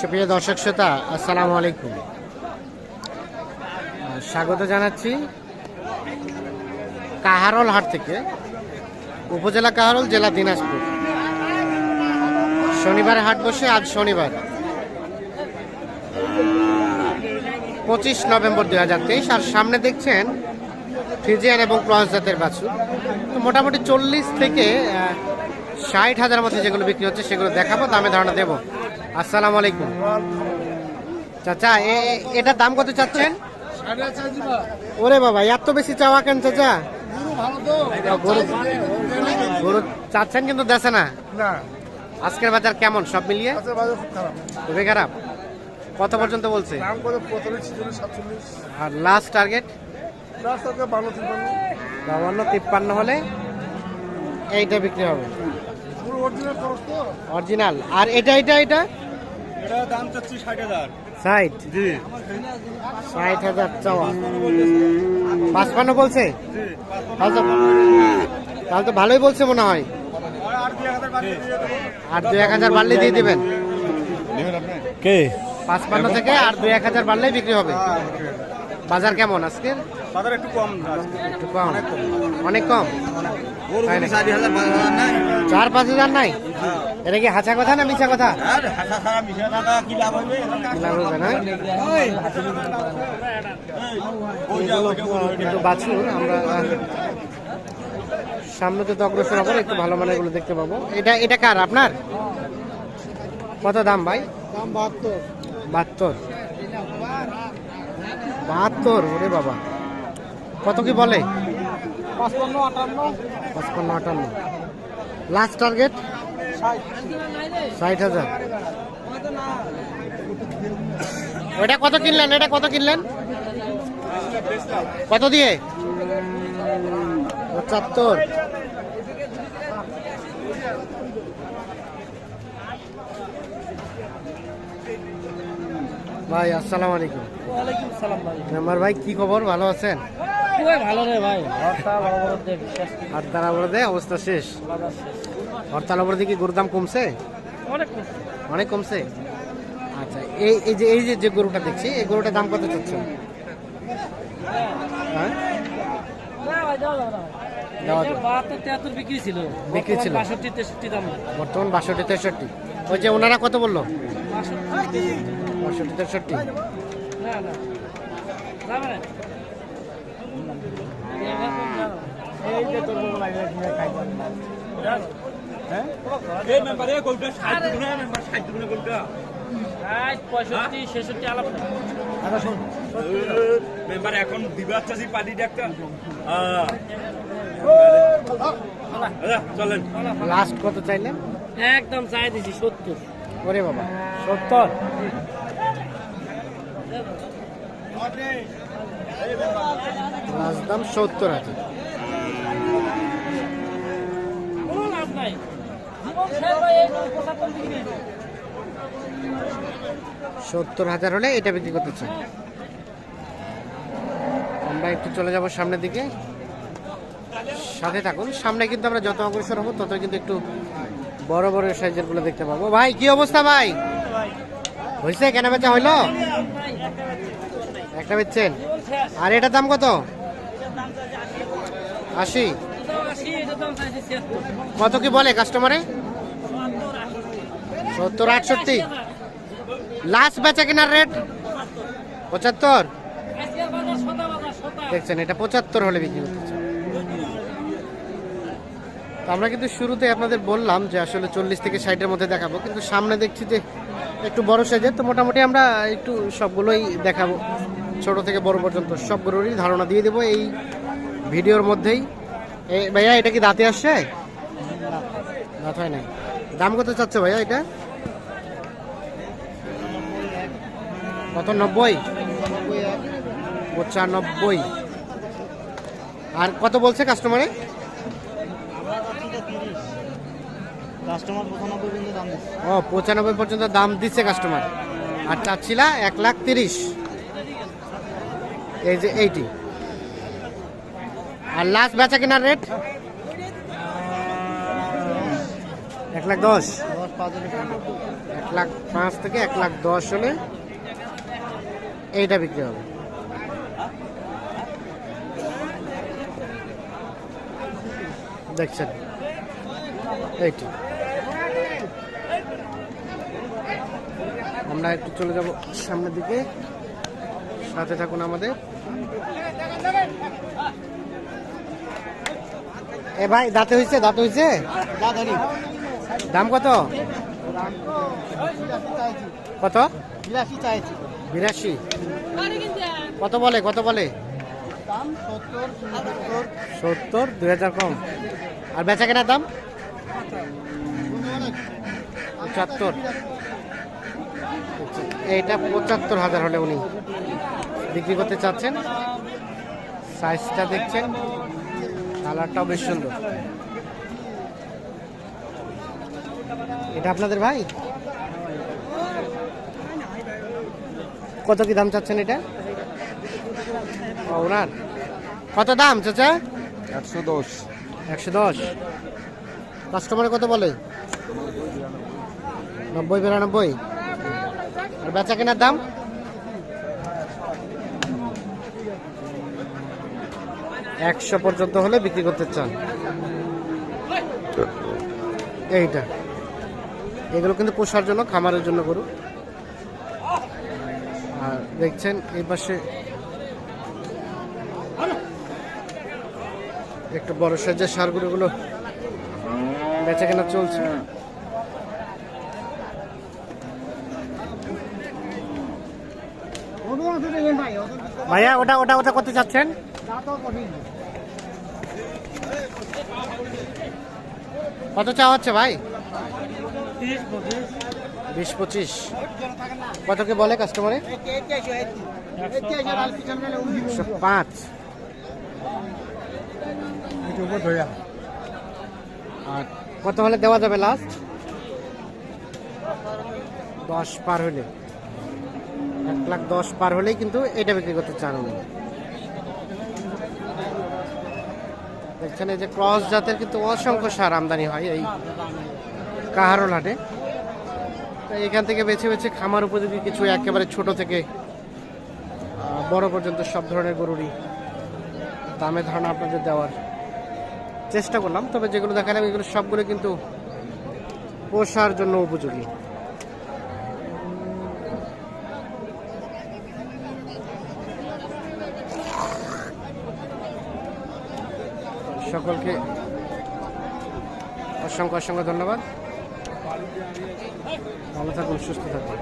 সুপ্রিয় দর্শক শ্রোতা, আসসালামু আলাইকুম। স্বাগত জানাচ্ছি কাহারল হাট থেকে, উপজেলা কাহারল, জেলা দিনাজপুর। শনিবার হাট বসে, আজ শনিবার। পঁচিশ নভেম্বর দুই হাজার তেইশ, আর সামনে দেখছেন ফিজিয়ান এবং ক্রস জাতের বাছুর। তো মোটামুটি চল্লিশ থেকে ষাট হাজার মধ্যে যেগুলো বিক্রি হচ্ছে, সেগুলো দেখাবো, দামে ধারণা দেবো। আসসালামু আলাইকুম। চাচা এ- এ- এটার দাম কত চাচ্ছেন? ওরে বাবা এত বেশি চাওয়া কেন চাচা? গরু চাচ্ছেন কিন্তু দেশে না। আজকের বাজার কেমন? সব মিলিয়ে? খুবই খারাপ। কত পর্যন্ত বলছে? আর লাস্ট টার্গেট বাবান্ন তিপ্পান্ন হলে এইটা বিক্রি হবে। অরিজিনাল আর এটা এটা এটা? এটা দাম চাচ্ছি ষাট হাজার। ষাট? জি। ষাট হাজার চাওয়া। পাঁচপান্ন বলছে তাহলে তো তাহলে তো ভালোই বলছে মনে হয়। আর দুই এক হাজার বাড়লে দিয়ে দিবেন। কে? পাঁচপান্ন থেকে আর দুই এক হাজার বাড়লেই বিক্রি হবে। বাজার কেমন আজকের? বাজার একটু কম একটু কম। অনেক কম? চারি পাঁচ হাজার নাই? এটা কি হাঁচা কথা না মিছা কথা? আর হাসা সারা মিশে টাকা কি লাভ হবে? কি লাভ হবে না? ওই। যা ওই যা গরু কিন্তু বাছুর আমরা সামনে তো অগ্রসর হব একটু ভালো মানে গুলো দেখতে পাবো। এটা এটা কার আপনার? কত দাম ভাই? দাম বাহাত্তর। বাহাত্তর। বাহাত্তর ওরে বাবা। কত কি বলে? পাঁচপান্ন আটান্ন। পঁচপান্ন আটান্ন। লাস্ট টার্গেট ষাট। হাজার। ওটা কত কিনলেন? এটা কত কিনলেন? কত দিয়ে? পঁচাত্তর। ভাই আসসালামু আলাইকুম। ওয়ালাইকুম ভাই কি খবর? ভালো আছেন? হরতাল অবরোধে অবস্থা শেষ। হরতাল অবরোধে কি গরুর দাম কমছে? অনেক কমছে। আচ্ছা এই এই যে এই যে যে গরুটা দেখছি এই গরুটার দাম কত চাচ্ছেন হ্যাঁ? বিক্রি ছিল। বিক্রি ছিল। বাষট্টি তেষট্টি দাম। বর্তমান বাষট্টি তেষট্টি। ওই যে ওনারা কত বলল? বাষট্টি বাষট্টি তেষট্টি। না না। মেম্বারে এখন দিবার চাষি পার্টিটা একটা চলেন লাস্ট কত চাইলেন? একদম চাই দিছি সত্তর। ওরে বাবা সত্তর? লাস্ট দাম সত্তর হাজার। সত্তর হাজার হলে এটা বিক্রি করতে চাই। আমরা একটু চলে যাব সামনের দিকে। সাথে থাকুন। সামনে কিন্তু আমরা যত অগ্রসর হব তত কিন্তু একটু বড় বড় সাইজেরগুলো দেখতে পাবো। ভাই কি অবস্থা ভাই? হয়েছে কেন বেচা হইল? একটা বেচছেন। আর এটার দাম কত? আশি। কত কি বলে কাস্টমারে সত্তর, আটষট্টি। লাস্ট বেচা কেনার রেট পঁচাত্তর? দেখছেন, এটা পঁচাত্তর হলে বিক্রি করতে তো আমরা কিন্তু শুরুতে আপনাদের বললাম যে আসলে চল্লিশ থেকে ষাটের মধ্যে দেখাবো, কিন্তু সামনে দেখছি যে একটু বড় সাইজের, তো মোটামুটি আমরা একটু সবগুলোই দেখাবো। ছোট থেকে বড় পর্যন্ত সবগুলোরই ধারণা দিয়ে দেবো এই ভিডিওর মধ্যেই। ভাইয়া, এটা কি দাঁতে আসছে? দাঁত হয় নাই। দাম কত চাচ্ছে ভাইয়া এটা? কত? নব্বই? পঁচানব্বই। আর কত বলছে কাস্টমারে কাস্টমার পঁচানব্বই কিন্তু দাম দিচ্ছে। ও পঁচানব্বই পর্যন্ত দাম দিচ্ছে কাস্টমার আর চাচ্ছিলা এক লাখ তিরিশ। এই যে এইটি। আর লাস্ট বেচা কেনার রেট এক লাখ দশ। এক লাখ পাঁচ থেকে এক লাখ দশ হলে এইটা বিক্রি হবে। দেখছেন। এইটি আমরা একটু চলে যাব সামনের দিকে। সাথে থাকুন আমাদের। এ ভাই, দাঁতে হয়েছে দাঁতে হয়েছে? দাম কত? কত? বিরাশি। বিরাশি কত বলে কত বলে? সত্তর, দুই হাজার কম। আর বেচা কেনার দাম? পঁচাত্তর। এইটা পঁচাত্তর হাজার হলে উনি বিক্রি করতে চাচ্ছেন। সাইজটা দেখছেন কালারটাও বেশ সুন্দর। এটা আপনাদের ভাই? কত কি দাম চাচ্ছেন এটা? ওনার। কত দাম চাচা? একশো দশ। একশো দশ। কাস্টমারে কত বলে? নব্বই, বিরানব্বই? আর বেচা কেনার দাম? একশো পর্যন্ত হলে বিক্রি করতে চান। এইটা। এগুলো কিন্তু পোষার জন্য, খামারের জন্য গরু। আর দেখছেন, এই পাশে একটু বড় সাইজের সারগুলোগুলো বেচা কেনা চলছে। ভাইয়া ওটা ওটা ওটা কত চাচ্ছেন? কত চাওয়া হচ্ছে ভাই? বিশ পঁচিশ। কত কি বলে কাস্টমারে পাঁচ। কত হলে দেওয়া যাবে লাস্ট দশ পার হলে। এক লাখ দশ পার হলেই কিন্তু এটা বিক্রি করতে চান উনি। দেখছেন এই যে ক্রস জাতের কিন্তু অসংখ্য সার আমদানি হয় এই কাহারোল হাটে। এখান থেকে বেছে বেছে খামার উপযোগী কিছু একেবারে ছোট থেকে বড় পর্যন্ত সব ধরনের গরুরই দামে ধারণা আপনাদের দেওয়ার। চেষ্টা করলাম, তবে যেগুলো দেখালাম এগুলো সবগুলো কিন্তু পোষার জন্য উপযোগী। সকলকে অসংখ্য অসংখ্য ধন্যবাদ। ভালো থাকুন, সুস্থ থাকুন।